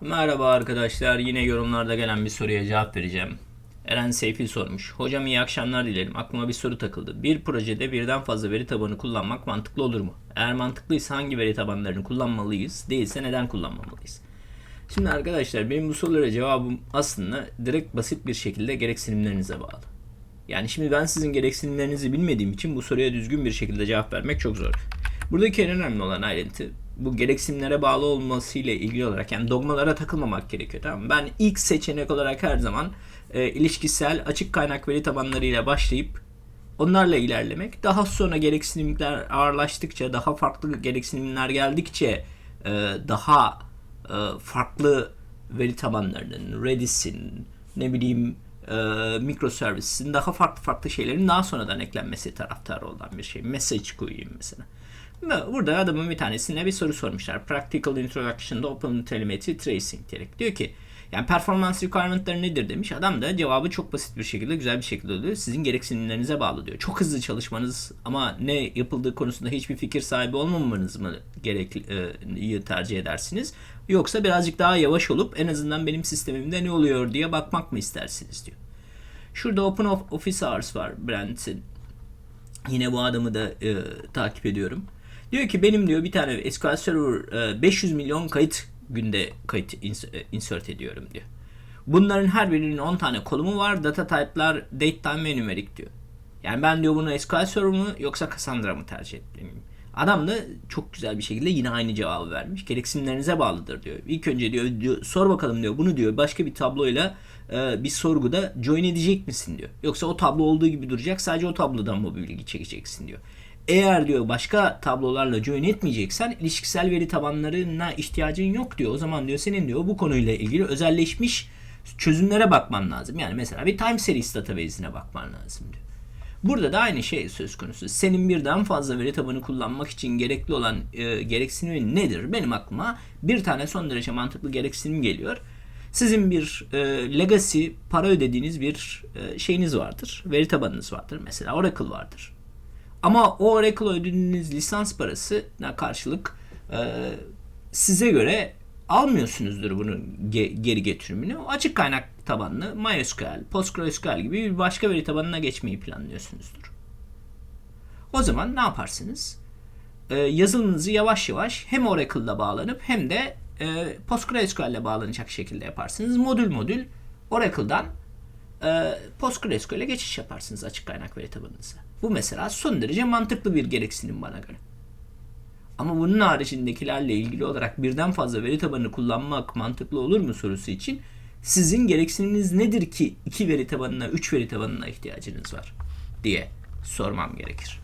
Merhaba arkadaşlar. Yine yorumlarda gelen bir soruya cevap vereceğim. Eren Seyfi sormuş. Hocam iyi akşamlar dilerim. Aklıma bir soru takıldı. Bir projede birden fazla veri tabanı kullanmak mantıklı olur mu? Eğer mantıklıysa hangi veri tabanlarını kullanmalıyız? Değilse neden kullanmamalıyız? Şimdi arkadaşlar benim bu sorulara cevabım aslında direkt basit bir şekilde gereksinimlerinize bağlı. Yani şimdi ben sizin gereksinimlerinizi bilmediğim için bu soruya düzgün bir şekilde cevap vermek çok zor. Buradaki en önemli olan ayrıntı bu gereksinimlere bağlı olmasıyla ilgili olarak yani dogmalara takılmamak gerekiyor tamam mı? Ben ilk seçenek olarak her zaman e, ilişkisel açık kaynak veri tabanlarıyla başlayıp onlarla ilerlemek daha sonra gereksinimler ağırlaştıkça daha farklı gereksinimler geldikçe e, daha e, farklı veri tabanlarının Redis'in ne bileyim e, microservices'in daha farklı farklı şeylerin daha sonradan eklenmesi taraftarı olan bir şey. Message koyayım mesela. Ve Burada adamın bir tanesine bir soru sormuşlar. Practical Introduction to Open Telemetry Tracing diyerek. Diyor ki yani performans requirement'ları nedir demiş. Adam da cevabı çok basit bir şekilde, güzel bir şekilde diyor. Sizin gereksinimlerinize bağlı diyor. Çok hızlı çalışmanız ama ne yapıldığı konusunda hiçbir fikir sahibi olmamanız mı gerekli tercih edersiniz? Yoksa birazcık daha yavaş olup en azından benim sistemimde ne oluyor diye bakmak mı istersiniz diyor. Şurada Open Office Hours var Brent'in. Yine bu adamı da e, takip ediyorum. Diyor ki benim diyor bir tane SQL Server e, 500 milyon kayıt günde kayıt e, insert ediyorum diyor. Bunların her birinin 10 tane kolumu var. Data type'lar datetime ve numeric diyor. Yani ben diyor bunu SQL Server mı yoksa Cassandra mı tercih etmeliyim? Adam da çok güzel bir şekilde yine aynı cevabı vermiş. Gereksinimlerinize bağlıdır diyor. İlk önce diyor, diyor sor bakalım diyor. Bunu diyor başka bir tabloyla e, bir sorguda join edecek misin diyor. Yoksa o tablo olduğu gibi duracak. Sadece o tablodan mı bilgi çekeceksin diyor. Eğer diyor başka tablolarla join etmeyeceksen ilişkisel veri tabanlarına ihtiyacın yok diyor. O zaman diyor senin diyor bu konuyla ilgili özelleşmiş çözümlere bakman lazım. Yani mesela bir time series database'ine bakman lazım diyor. Burada da aynı şey söz konusu. Senin birden fazla veri tabanı kullanmak için gerekli olan e, gereksinimin nedir? Benim aklıma bir tane son derece mantıklı gereksinim geliyor. Sizin bir e, legacy para ödediğiniz bir e, şeyiniz vardır. Veri tabanınız vardır. Mesela Oracle vardır. Ama o Oracle ödediğiniz lisans parasına karşılık e, size göre almıyorsunuzdur bunun ge- geri getirimini. O açık kaynak tabanlı MySQL, PostgreSQL gibi bir başka veri tabanına geçmeyi planlıyorsunuzdur. O zaman ne yaparsınız? E, yazılımınızı yavaş yavaş hem Oracle'la bağlanıp hem de e, PostgreSQL ile bağlanacak şekilde yaparsınız. Modül modül Oracle'dan e, PostgreSQL'e geçiş yaparsınız açık kaynak veri tabanınıza. Bu mesela son derece mantıklı bir gereksinim bana göre. Ama bunun haricindekilerle ilgili olarak birden fazla veri tabanını kullanmak mantıklı olur mu sorusu için sizin gereksiniminiz nedir ki iki veri tabanına, üç veri tabanına ihtiyacınız var diye sormam gerekir.